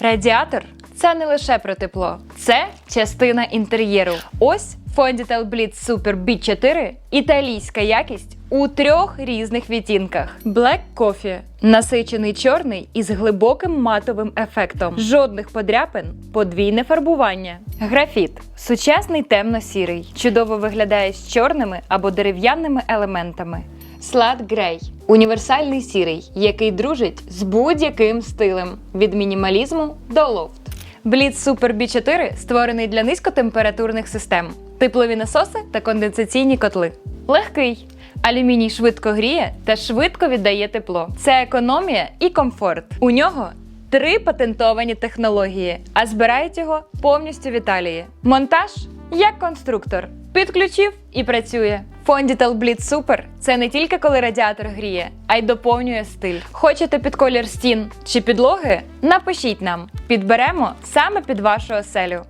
Радіатор це не лише про тепло, це частина інтер'єру. Ось Fonditel Blitz Super B4 італійська якість у трьох різних відтінках: Black Coffee – насичений чорний із глибоким матовим ефектом. Жодних подряпин, подвійне фарбування. Графіт сучасний темно-сірий, чудово виглядає з чорними або дерев'яними елементами. Слад Грей універсальний сірий, який дружить з будь-яким стилем від мінімалізму до лофт. Blitz Super B4 створений для низькотемпературних систем, теплові насоси та конденсаційні котли. Легкий. Алюміній швидко гріє та швидко віддає тепло. Це економія і комфорт. У нього три патентовані технології, а збирають його повністю в Італії. Монтаж як конструктор. Підключив і працює. Фонді Blitz Супер – це не тільки коли радіатор гріє, а й доповнює стиль. Хочете під колір стін чи підлоги? Напишіть нам, підберемо саме під вашу оселю.